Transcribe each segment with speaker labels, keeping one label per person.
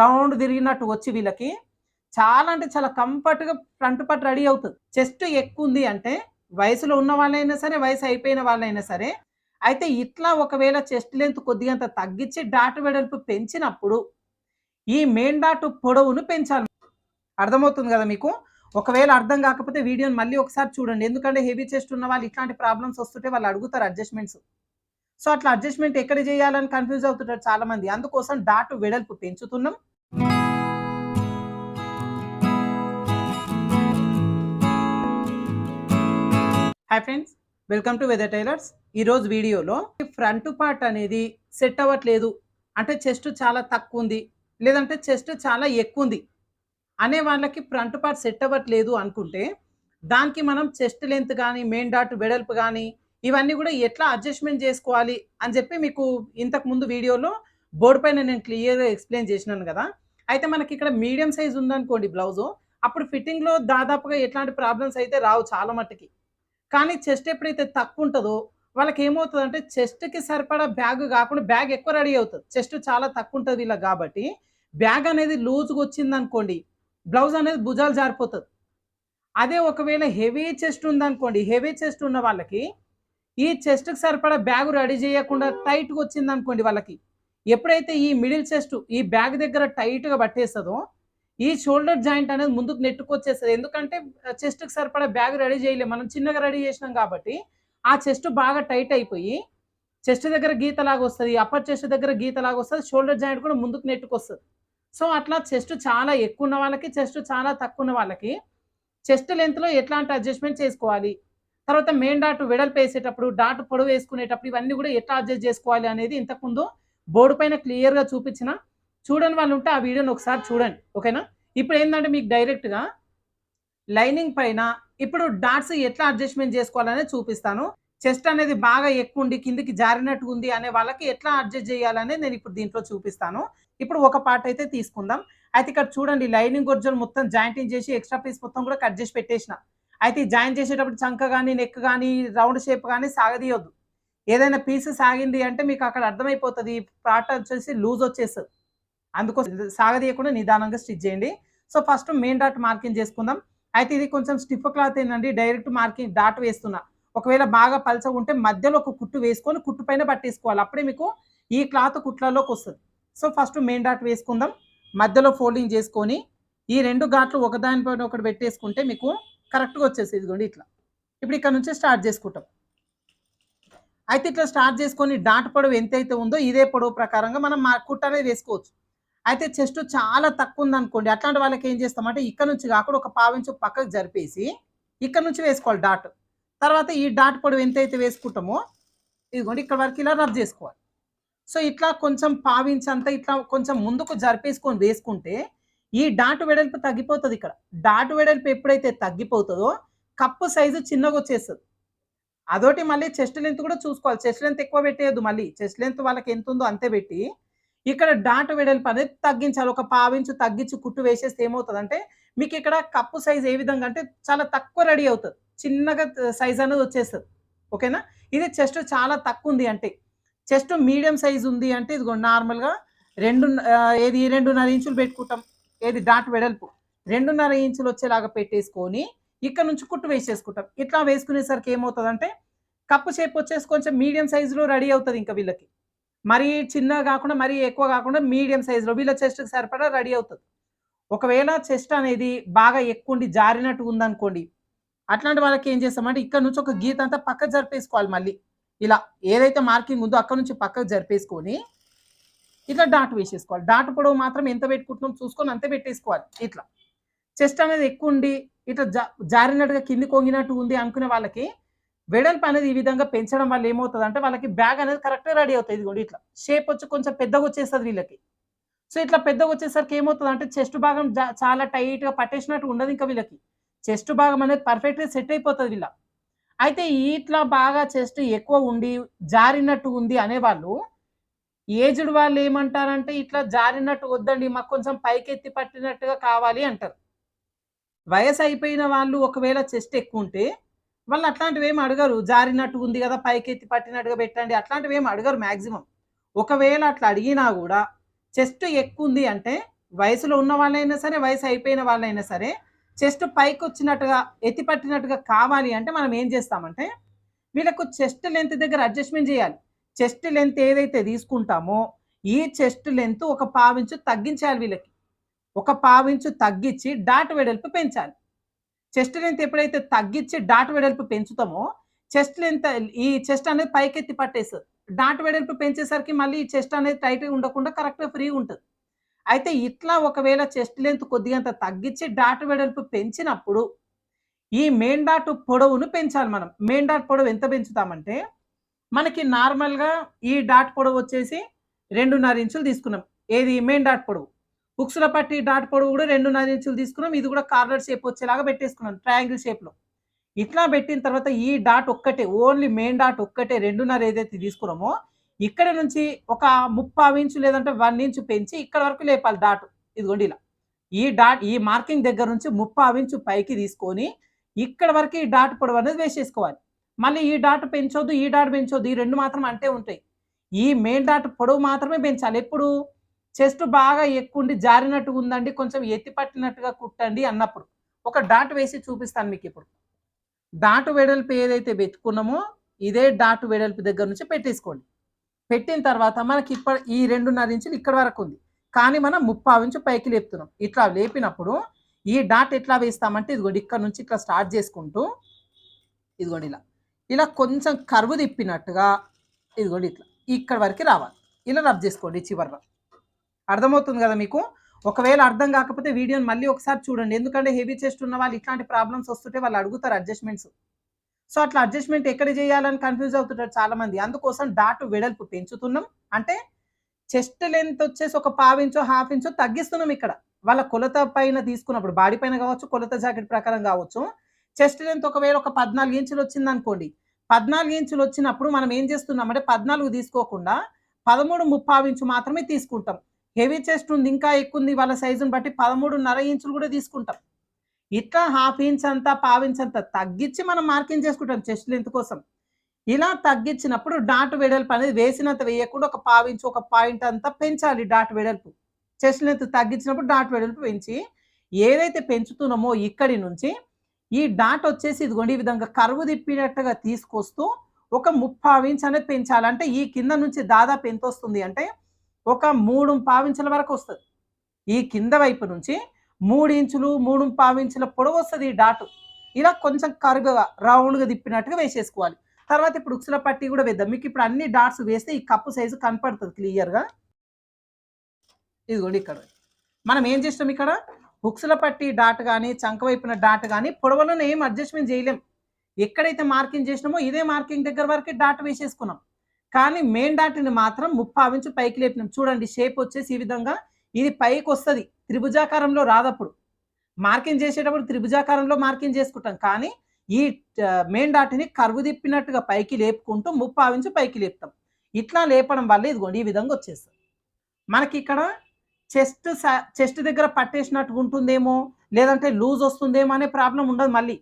Speaker 1: Round తిరిగినట్టు వచ్చి వీళ్ళకి. చాలా అంటే చాలా కంఫర్ట్గా ఫ్రంట్ పట్ రెడీ అవుతుంది చెస్ట్ ఎక్కువ ఉంది అంటే వయసులో ఉన్న వాళ్ళైనా సరే వయసు అయిపోయిన వాళ్ళైనా సరే అయితే ఇట్లా ఒకవేళ చెస్ట్ లెంత్ కొద్దిగంత తగ్గించి డాట్ వెడల్పు పెంచినప్పుడు ఈ మెయిన్ డాట్ పొడవును పెంచాలి. అర్థమవుతుంది కదా మీకు? ఒకవేళ అర్థం కాకపోతే వీడియోని మళ్ళీ ఒకసారి చూడండి. ఎందుకంటే హెవీ చెస్ట్ ఉన్న వాళ్ళు ఇట్లాంటి ప్రాబ్లమ్స్ వస్తుంటే వాళ్ళు అడుగుతారు అడ్జస్ట్మెంట్స్ సో అట్లా అడ్జస్ట్మెంట్ ఎక్కడ చేయాలని కన్ఫ్యూజ్ అవుతుంటారు చాలా మంది అందుకోసం డాట్ వెడల్పు పెంచుతున్నాం. Hi friends welcome to weather tailors ఈరోజు వీడియోలో ఫ్రంట్ పార్ట్ అనేది సెట్ అవ్వట్లేదు. అంటే చెస్ట్ చాలా తక్కువ ఉంది. లేదంటే చెస్ట్ చాలా ఎక్కువ ఉంది. అనే వాళ్ళకి ఫ్రంట్ పార్ట్ సెట్ అవ్వట్లేదు అనుకుంటే దానికి మనం చెస్ట్ లెంత్ కానీ మెయిన్ డాట్ వెడల్పు కానీ ఇవన్నీ కూడా ఎట్లా అడ్జస్ట్మెంట్ చేసుకోవాలి అని చెప్పి మీకు ఇంతకు ముందు వీడియోలో బోర్డు పైన నేను క్లియర్గా ఎక్స్ప్లెయిన్ చేసినాను కదా. అయితే మనకి ఇక్కడ మీడియం సైజ్ ఉందనుకోండి బ్లౌజు. అప్పుడు ఫిట్టింగ్లో దాదాపుగా ఎట్లాంటి ప్రాబ్లమ్స్ అయితే రావు చాలా మట్టుకి. కానీ చెస్ట్ ఎప్పుడైతే తక్కువ ఉంటుందో వాళ్ళకి ఏమవుతుంది అంటే చెస్ట్కి సరిపడా బ్యాగ్ కాకుండా బ్యాగ్ ఎక్కువ రెడీ అవుతుంది. చెస్ట్ చాలా తక్కువ ఉంటుంది ఇలా కాబట్టి బ్యాగ్ అనేది లూజ్గా వచ్చింది అనుకోండి బ్లౌజ్ అనేది భుజాలు జారిపోతుంది. అదే ఒకవేళ హెవీ చెస్ట్ ఉందనుకోండి హెవీ చెస్ట్ ఉన్న వాళ్ళకి ఈ చెస్ట్కి సరిపడా బ్యాగ్ రెడీ చేయకుండా టైట్గా వచ్చింది అనుకోండి వాళ్ళకి. ఎప్పుడైతే ఈ మిడిల్ చెస్ట్ ఈ బ్యాగ్ దగ్గర టైట్గా పట్టేస్తుందో ఈ షోల్డర్ జాయింట్ అనేది ముందుకు నెట్టుకొచ్చేస్తుంది. ఎందుకంటే చెస్ట్కి సరిపడా బ్యాగ్ రెడీ చేయలేము మనం చిన్నగా రెడీ చేసినాం కాబట్టి ఆ చెస్ట్ బాగా టైట్ అయిపోయి చెస్ట్ దగ్గర గీతలాగా వస్తుంది అప్పర్ చెస్ట్ దగ్గర గీతలాగా వస్తుంది షోల్డర్ జాయింట్ కూడా ముందుకు నెట్టుకొస్తుంది. సో అట్లా చెస్ట్ చాలా ఎక్కువ ఉన్న వాళ్ళకి చెస్ట్ చాలా తక్కువ ఉన్న వాళ్ళకి చెస్ట్ లెంత్లో ఎట్లాంటి అడ్జస్ట్మెంట్ చేసుకోవాలి? తర్వాత మెయిన్ డాట్ వెడల్పు వేసేటప్పుడు డాట్ పొడవు వేసుకునేటప్పుడు ఇవన్నీ కూడా ఎట్లా అడ్జస్ట్ చేసుకోవాలి అనేది ఇంతకుముందు బోర్డు పైన క్లియర్గా చూపించిన. చూడని వాళ్ళు ఉంటే ఆ వీడియోని ఒకసారి చూడండి ఓకేనా ఇప్పుడు ఏంటంటే మీకు డైరెక్ట్గా లైనింగ్ పైన ఇప్పుడు డాట్స్ ఎట్లా అడ్జస్ట్మెంట్ చేసుకోవాలనేది చూపిస్తాను. చెస్ట్ అనేది బాగా ఎక్కువ ఉండి కిందికి జారినట్టు ఉంది అనే వాళ్ళకి ఎట్లా అడ్జస్ట్ చేయాలనేది నేను ఇప్పుడు దీంట్లో చూపిస్తాను. ఇప్పుడు ఒక పార్ట్ అయితే తీసుకుందాం. అయితే ఇక్కడ చూడండి లైనింగ్ ఒరిజినల్ మొత్తం జాయింటింగ్ చేసి ఎక్స్ట్రా పీస్ మొత్తం కూడా కట్ చేసి పెట్టేసిన. అయితే జాయిన్ చేసేటప్పుడు చంక కానీ నెక్ కానీ రౌండ్ షేప్ కానీ సాగదీయొద్దు. ఏదైనా పీస్ సాగింది అంటే మీకు అక్కడ అర్థమైపోతుంది ప్రాట వచ్చేసి లూజ్ వచ్చేస్తుంది. అందుకోసం సాగదీయకుండా నిదానంగా స్టిచ్ చేయండి. సో ఫస్ట్ మెయిన్ డాట్ మార్కింగ్ చేసుకుందాం. అయితే ఇది కొంచెం స్టిఫ్ క్లాత్ ఏంటండి డైరెక్ట్ మార్కింగ్ డాట్ వేస్తున్నా. ఒకవేళ బాగా పలచగా ఉంటే మధ్యలో ఒక కుట్టు వేసుకొని కుట్టు పైన పట్టేసుకోవాలి. అప్పుడే మీకు ఈ క్లాత్ కుట్లలోకి వస్తుంది. సో ఫస్ట్ మెయిన్ డాట్ వేసుకుందాం. మధ్యలో ఫోల్డింగ్ చేసుకొని ఈ రెండు ఘాట్లు ఒకదానిపైన ఒకటి పెట్టేసుకుంటే మీకు కరెక్ట్గా వచ్చేసి ఇదిగోండి ఇట్లా. ఇప్పుడు ఇక్కడ నుంచి స్టార్ట్ చేసుకుంటాం. అయితే ఇట్లా స్టార్ట్ చేసుకొని డాట్ పొడవు ఎంత అయితే ఉందో ఇదే పొడవు ప్రకారంగా మనం మా కుట్ట అనేది వేసుకోవచ్చు. అయితే చెస్ట్ చాలా తక్కువ ఉందనుకోండి అట్లాంటి వాళ్ళకి ఏం చేస్తామంటే ఇక్కడ నుంచి కాకుండా ఒక పావించు పక్కకు జరిపేసి ఇక్కడ నుంచి వేసుకోవాలి డాట్. తర్వాత ఈ డాట్ పొడవు ఎంత అయితే వేసుకుంటామో ఇదిగోండి ఇక్కడ వరకు ఇలా రబ్ చేసుకోవాలి. సో ఇట్లా కొంచెం పావించి అంతా ఇట్లా కొంచెం ముందుకు జరిపేసుకొని వేసుకుంటే ఈ డాట్ వెడల్పు తగ్గిపోతుంది ఇక్కడ. డాట్ వెడల్పు ఎప్పుడైతే తగ్గిపోతుందో కప్పు సైజు చిన్నగా వచ్చేస్తుంది. అదొకటి మళ్ళీ చెస్ట్ లెంత్ కూడా చూసుకోవాలి. చెస్ట్ లెంత్ ఎక్కువ పెట్టేయద్దు మళ్ళీ. చెస్ట్ లెంత్ వాళ్ళకి ఎంత ఉందో అంతే పెట్టి ఇక్కడ డాట్ వెడల్పు అనేది తగ్గించాలి. ఒక పావించు తగ్గించి కుట్టు వేసేస్తే ఏమవుతుంది అంటే మీకు ఇక్కడ కప్పు సైజ్ ఏ విధంగా అంటే చాలా తక్కువ రెడీ అవుతుంది. చిన్నగా సైజ్ అనేది వచ్చేస్తుంది. ఓకేనా? ఇది చెస్ట్ చాలా తక్కువ ఉంది అంటే. చెస్ట్ మీడియం సైజ్ ఉంది అంటే ఇదిగో నార్మల్గా రెండు ఏది రెండున్నర ఇంచులు పెట్టుకుంటాం. ఏది డాట్ వెడల్పు. రెండున్నర ఇంచులు వచ్చేలాగా పెట్టేసుకొని ఇక్కడ నుంచి కుట్టు వేసేసుకుంటాం. ఇట్లా వేసుకునేసరికి ఏమవుతుంది అంటే కప్పు షేప్ వచ్చేసి కొంచెం మీడియం సైజులో రెడీ అవుతుంది ఇంకా వీళ్ళకి. మరీ చిన్నగా కాకుండా మరీ ఎక్కువ కాకుండా మీడియం సైజులో వీళ్ళ చెస్ట్కి సరిపడా రెడీ అవుతుంది. ఒకవేళ చెస్ట్ అనేది బాగా ఎక్కువ జారినట్టు ఉందనుకోండి అట్లాంటి వాళ్ళకి ఏం చేస్తామంటే ఇక్కడ నుంచి ఒక గీత అంతా పక్కకు జరిపేసుకోవాలి మళ్ళీ. ఇలా ఏదైతే మార్కింగ్ ఉందో అక్కడ నుంచి పక్కకు జరిపేసుకొని ఇట్లా డాట్ వేసేసుకోవాలి. డాట్ పొడవు మాత్రం ఎంత పెట్టుకుంటున్నాం చూసుకొని అంతే పెట్టేసుకోవాలి. ఇట్లా. చెస్ట్ అనేది ఎక్కువ ఉండి ఇట్లా జారినట్టుగా కింది కొంగినట్టు ఉంది అనుకునే వాళ్ళకి వెడల్పు అనేది ఈ విధంగా పెంచడం వల్ల ఏమవుతుంది అంటే వాళ్ళకి బ్యాగ్ అనేది కరెక్ట్గా రెడీ అవుతుంది కూడా ఇట్లా. షేప్ వచ్చి కొంచెం పెద్దగా వచ్చేస్తుంది వీళ్ళకి. సో ఇట్లా పెద్దగా వచ్చేసరికి ఏమవుతుంది అంటే చెస్ట్ భాగం చాలా టైట్గా పట్టేసినట్టు ఉండదు ఇంకా వీళ్ళకి. చెస్ట్ భాగం అనేది పర్ఫెక్ట్గా సెట్ అయిపోతుంది వీళ్ళ. అయితే ఇట్లా బాగా చెస్ట్ ఎక్కువ ఉండి జారినట్టు ఉంది అనేవాళ్ళు ఏజ్డ్ వాళ్ళు ఏమంటారంటే ఇట్లా జారినట్టు వద్దండి మాకు కొంచెం పైకెత్తి పట్టినట్టుగా కావాలి అంటారు. వయసు అయిపోయిన వాళ్ళు ఒకవేళ చెస్ట్ ఎక్కువ ఉంటే వాళ్ళు అట్లాంటివి ఏమి అడగరు. జారినట్టు ఉంది కదా పైకెత్తి పట్టినట్టుగా పెట్టండి అట్లాంటివి ఏమి అడగరు మ్యాక్సిమం ఒకవేళ అట్లా అడిగినా కూడా చెస్ట్ ఎక్కువ ఉంది అంటే వయసులో ఉన్న వాళ్ళైనా సరే వయసు అయిపోయిన వాళ్ళైనా సరే చెస్ట్ పైకి వచ్చినట్టుగా ఎత్తి పట్టినట్టుగా కావాలి అంటే మనం ఏం చేస్తామంటే వీళ్ళకు చెస్ట్ లెంత్ దగ్గర అడ్జస్ట్మెంట్ చేయాలి. చెస్ట్ లెంత్ ఏదైతే తీసుకుంటామో ఈ చెస్ట్ లెంత్ ఒక పావించు తగ్గించాలి వీళ్ళకి. ఒక పావించు తగ్గించి డాట్ వెడల్పు పెంచాలి. చెస్ట్ లెంత్ ఎప్పుడైతే తగ్గించి డాట్ వెడల్పు పెంచుతామో చెస్ట్ లెంత్ ఈ చెస్ట్ అనేది పైకెత్తి పట్టేస్తుంది. డాట్ వెడల్పు పెంచేసరికి మళ్ళీ ఈ చెస్ట్ అనేది టైట్గా ఉండకుండా కరెక్ట్గా ఫ్రీ ఉంటుంది. అయితే ఇట్లా ఒకవేళ చెస్ట్ లెంత్ కొద్దిగంత తగ్గించి డాట్ వెడల్పు పెంచినప్పుడు ఈ మెయిన్ డాట్ పొడవును పెంచాలి మనం. మెయిన్ డాట్ పొడవు ఎంత పెంచుతామంటే మనకి నార్మల్గా ఈ డాట్ పొడవు వచ్చేసి రెండున్నర ఇంచులు తీసుకున్నాం. ఏది మెయిన్ డాట్ పొడవు? బుక్స్ల పట్టి డాట్ పొడవు కూడా రెండున్నర ఇంచులు తీసుకున్నాం. ఇది కూడా కార్నర్ షేప్ వచ్చేలాగా పెట్టేసుకున్నాం ట్రయాంగిల్ షేప్లో ఇట్లా పెట్టిన తర్వాత ఈ డాట్ ఒక్కటే ఓన్లీ మెయిన్ డాట్ ఒక్కటే రెండున్నర ఏదైతే తీసుకున్నామో ఇక్కడ నుంచి ఒక ముప్పై ఇంచు లేదంటే వన్ ఇంచు పెంచి ఇక్కడ వరకు లేపాలి డాట్ ఇదిగోండి ఇలా. ఈ డాట్ ఈ మార్కింగ్ దగ్గర నుంచి ముప్పై ఇంచు పైకి తీసుకొని ఇక్కడ వరకు ఈ డాట్ పొడవు అనేది వేసేసుకోవాలి. మళ్ళీ ఈ డాట్ పెంచొద్దు ఈ డాట్ పెంచొద్దు ఈ రెండు మాత్రం అంటే ఉంటాయి. ఈ మెయిన్ డాట్ పొడవు మాత్రమే పెంచాలి. ఎప్పుడు? చెస్ట్ బాగా ఎక్కువ ఉండి ఉందండి కొంచెం ఎత్తి పట్టినట్టుగా కుట్టండి అన్నప్పుడు. ఒక డాట్ వేసి చూపిస్తాను మీకు ఇప్పుడు. డాటు వెడల్పు ఏదైతే పెట్టుకున్నామో ఇదే డాటు వెడల్పు దగ్గర నుంచి పెట్టేసుకోండి. పెట్టిన తర్వాత మనకి ఇప్పటి ఈ రెండున్నర ఇంచులు ఇక్కడ వరకు ఉంది. కానీ మనం ముప్పావు ఇంచు పైకి లేపుతున్నాం. ఇట్లా లేపినప్పుడు ఈ డాట్ ఎట్లా వేస్తామంటే ఇదిగోండి ఇక్కడ నుంచి ఇట్లా స్టార్ట్ చేసుకుంటూ ఇదిగోండి ఇలా. ఇలా కొంచెం కరువు తిప్పినట్టుగా ఇదిగోండి ఇట్లా. ఇక్కడ వరకు రావాలి. ఇలా రబ్ చేసుకోండి చివరిలో. అర్థమవుతుంది కదా మీకు? ఒకవేళ అర్థం కాకపోతే వీడియోని మళ్ళీ ఒకసారి చూడండి. ఎందుకంటే హెవీ చెస్ట్ ఉన్న వాళ్ళు ఇట్లాంటి ప్రాబ్లమ్స్ వస్తుంటే వాళ్ళు అడుగుతారు అడ్జస్ట్మెంట్స్ సో అట్లా అడ్జస్ట్మెంట్ ఎక్కడ చేయాలని కన్ఫ్యూజ్ అవుతుంటారు చాలా మంది అందుకోసం డాటు వెడల్పు పెంచుతున్నాం. అంటే చెస్ట్ లెంత్ వచ్చేసి ఒక పావు ఇంచో హాఫ్ ఇంచో తగ్గిస్తున్నాం ఇక్కడ. వాళ్ళ కొలత పైన తీసుకున్నప్పుడు బాడీ పైన కావచ్చు కొలత జాకెట్ ప్రకారం కావచ్చు. చెస్ట్ లెంత్ ఒకవేళ ఒక పద్నాలుగు ఇంచులు వచ్చింది అనుకోండి పద్నాలుగు ఇంచులు వచ్చినప్పుడు మనం ఏం చేస్తున్నాం అంటే పద్నాలుగు తీసుకోకుండా పదమూడు ముప్పావు ఇంచు మాత్రమే తీసుకుంటాం. హెవీ చెస్ట్ ఉంది ఇంకా ఎక్కువ ఉంది వాళ్ళ సైజుని బట్టి పదమూడున్నర ఇంచులు కూడా తీసుకుంటాం. ఇట్లా హాఫ్ ఇంచ్ అంతా పావు ఇంచ్ అంతా తగ్గించి మనం మార్కింగ్ చేసుకుంటాం చెస్ట్ లెంత్ కోసం. ఇలా తగ్గించినప్పుడు డాట్ వెడల్పు అనేది వేసినంత వేయకుండా ఒక పావు ఇంచు ఒక పాయింట్ అంతా పెంచాలి డాట్ వెడల్పు. చెస్ట్ లెంత్ తగ్గించినప్పుడు డాట్ వెడల్పు పెంచి ఏదైతే పెంచుతున్నామో ఇక్కడి నుంచి ఈ డాట్ వచ్చేసి ఇదిగోండి ఈ విధంగా కరువు తిప్పినట్టుగా తీసుకొస్తూ ఒక ముప్పావు ఇంచ్ అనేది పెంచాలి. అంటే ఈ కింద నుంచి దాదాపు ఎంత వస్తుంది అంటే ఒక మూడు పావించుల వరకు వస్తుంది. ఈ కింద వైపు నుంచి మూడు ఇంచులు మూడు పావించుల పొడవు వస్తుంది ఈ డాట్. ఇలా కొంచెం కరువుగా రౌండ్గా తిప్పినట్టుగా వేసేసుకోవాలి. తర్వాత ఇప్పుడు ఉక్సుల పట్టి కూడా వేద్దాం. మీకు ఇప్పుడు అన్ని డాట్స్ వేస్తే ఈ కప్పు సైజు కనపడుతుంది క్లియర్గా. ఇదిగోండి ఇక్కడ. మనం ఏం చేస్తాం ఇక్కడ? బుక్స్ల పట్టి డాట్ కానీ చంక వైపున డాట్ కానీ పొడవలను ఏం అడ్జస్ట్మెంట్ చేయలేం. ఎక్కడైతే మార్కింగ్ చేసినామో ఇదే మార్కింగ్ దగ్గర వరకు డాట్ వేసేసుకున్నాం. కానీ మెయిన్ డాట్ని మాత్రం ముప్పావు పైకి లేపినాం. చూడండి షేప్ వచ్చేసి ఈ విధంగా ఇది పైకి వస్తుంది. త్రిభుజాకారంలో రాదప్పుడు. మార్కింగ్ చేసేటప్పుడు త్రిభుజాకారంలో మార్కింగ్ చేసుకుంటాం. కానీ ఈ మెయిన్ డాట్ని కరువు తిప్పినట్టుగా పైకి లేపుకుంటూ ముప్పావు పైకి లేపుతాం. ఇట్లా లేపడం వల్ల ఇదిగోండి ఈ విధంగా వచ్చేస్తుంది. మనకి ఇక్కడ చెస్ట్ చెస్ట్ దగ్గర పట్టేసినట్టు ఉంటుందేమో లేదంటే లూజ్ వస్తుందేమో అనే ప్రాబ్లం ఉండదు మళ్ళీ.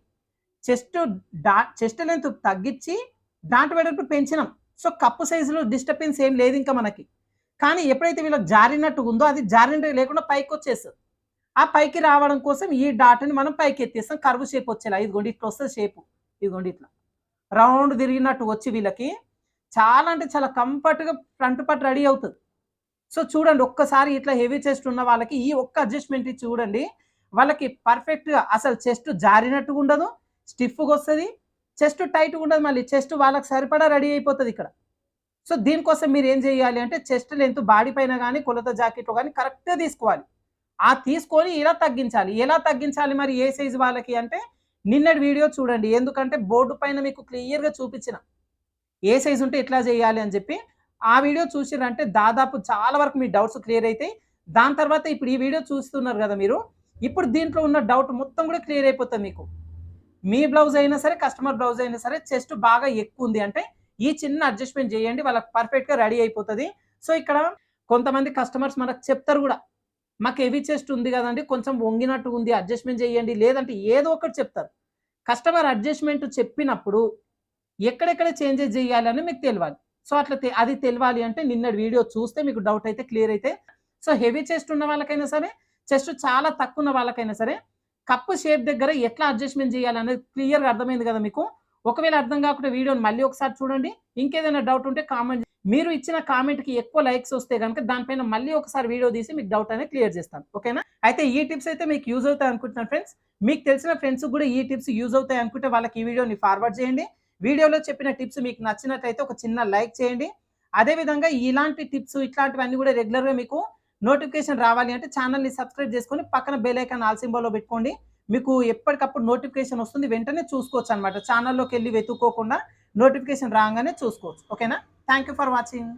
Speaker 1: చెస్ట్ డా చెస్ట్ లెంత్ తగ్గించి దాంట్ వెడల్పు పెంచినాం. సో కప్పు సైజులో డిస్టర్బెన్స్ ఏం లేదు ఇంకా మనకి. కానీ ఎప్పుడైతే వీళ్ళకి జారినట్టు ఉందో అది జారినట్టు లేకుండా పైకి వచ్చేస్తుంది. ఆ పైకి రావడం కోసం ఈ డాట్ని మనం పైకి ఎత్తేస్తాం. కరువు షేప్ వచ్చేలా. ఇదిగోండి ఇట్లా వస్తుంది షేపు. ఇదిగోండి ఇట్లా. రౌండ్ తిరిగినట్టు వచ్చి వీళ్ళకి. చాలా అంటే చాలా కంఫర్ట్గా ఫ్రంట్ పట్ రెడీ అవుతుంది. సో చూడండి ఒక్కసారి ఇట్లా హెవీ చెస్ట్ ఉన్న వాళ్ళకి ఈ ఒక్క అడ్జస్ట్మెంట్ చూడండి. వాళ్ళకి పర్ఫెక్ట్గా అసలు చెస్ట్ జారినట్టుగా ఉండదు స్టిఫ్గా వస్తుంది. చెస్ట్ టైట్గా ఉండదు మళ్ళీ చెస్ట్ వాళ్ళకి సరిపడా రెడీ అయిపోతుంది ఇక్కడ. సో దీనికోసం మీరు ఏం చేయాలి అంటే చెస్ట్ లెంత్ బాడీ పైన కానీ కొలత జాకెట్లో కానీ కరెక్ట్గా తీసుకోవాలి. ఆ తీసుకొని ఇలా తగ్గించాలి. ఎలా తగ్గించాలి మరి ఏ సైజు వాళ్ళకి అంటే నిన్నటి వీడియో చూడండి. ఎందుకంటే బోర్డు పైన మీకు క్లియర్గా చూపించిన. ఏ సైజు ఉంటే ఇట్లా చేయాలి అని చెప్పి ఆ వీడియో చూసిరంటే దాదాపు చాలా వరకు మీ డౌట్స్ క్లియర్ అవుతాయి దాని తర్వాత ఇప్పుడు ఈ వీడియో చూస్తున్నారు కదా మీరు ఇప్పుడు దీంట్లో ఉన్న డౌట్ మొత్తం కూడా క్లియర్ అయిపోతుంది మీకు. మీ బ్లౌజ్ అయినా సరే కస్టమర్ బ్లౌజ్ అయినా సరే చెస్ట్ బాగా ఎక్కువ ఉంది అంటే ఈ చిన్న అడ్జస్ట్మెంట్ చేయండి వాళ్ళకి పర్ఫెక్ట్గా రెడీ అయిపోతుంది. సో ఇక్కడ కొంతమంది కస్టమర్స్ మనకు చెప్తారు కూడా మాకు హెవీ చెస్ట్ ఉంది కదండి కొంచెం వంగినట్టు ఉంది అడ్జస్ట్మెంట్ చేయండి లేదంటే ఏదో ఒకటి చెప్తారు. కస్టమర్ అడ్జస్ట్మెంట్ చెప్పినప్పుడు ఎక్కడెక్కడ చేంజెస్ చేయాలని మీకు తెలియాలి. సో అట్లా అది తెలియాలి అంటే నిన్న వీడియో చూస్తే మీకు డౌట్ అయితే క్లియర్ అయితే. సో హెవీ చెస్ట్ ఉన్న వాళ్ళకైనా సరే చెస్ట్ చాలా తక్కువ ఉన్న వాళ్ళకైనా సరే కప్పు షేప్ దగ్గర ఎట్లా అడ్జస్ట్మెంట్ చేయాలనేది క్లియర్గా అర్థమైంది కదా మీకు? ఒకవేళ అర్థం కాకుండా వీడియోని మళ్ళీ ఒకసారి చూడండి. ఇంకేదైనా డౌట్ ఉంటే కామెంట్ మీరు ఇచ్చిన కామెంట్కి ఎక్కువ లైక్స్ వస్తే కనుక దానిపైన మళ్ళీ ఒకసారి వీడియో తీసి మీకు డౌట్ అనేది క్లియర్ చేస్తాను ఓకేనా అయితే ఈ టిప్స్ అయితే మీకు యూజ్ అవుతాయి అనుకుంటున్నాను ఫ్రెండ్స్ మీకు తెలిసిన ఫ్రెండ్స్ కూడా ఈ టిప్స్ యూజ్ అవుతాయి అనుకుంటే వాళ్ళకి ఈ వీడియోని ఫార్వర్డ్ చేయండి. వీడియోలో చెప్పిన టిప్స్ మీకు నచ్చినట్లయితే ఒక చిన్న లైక్ చేయండి. అదేవిధంగా ఇలాంటి టిప్స్ ఇట్లాంటివన్నీ కూడా రెగ్యులర్గా మీకు నోటిఫికేషన్ రావాలి అంటే ఛానల్ని సబ్స్క్రైబ్ చేసుకొని పక్కన బెల్ ఐకాన్ ఆల్ సింబల్లో పెట్టుకోండి. మీకు ఎప్పటికప్పుడు నోటిఫికేషన్ వస్తుంది. వెంటనే చూసుకోవచ్చు అనమాట ఛానల్లోకి వెళ్ళి వెతుక్కోకుండా నోటిఫికేషన్ రాగానే చూసుకోవచ్చు. ఓకేనా? Thank you for watching.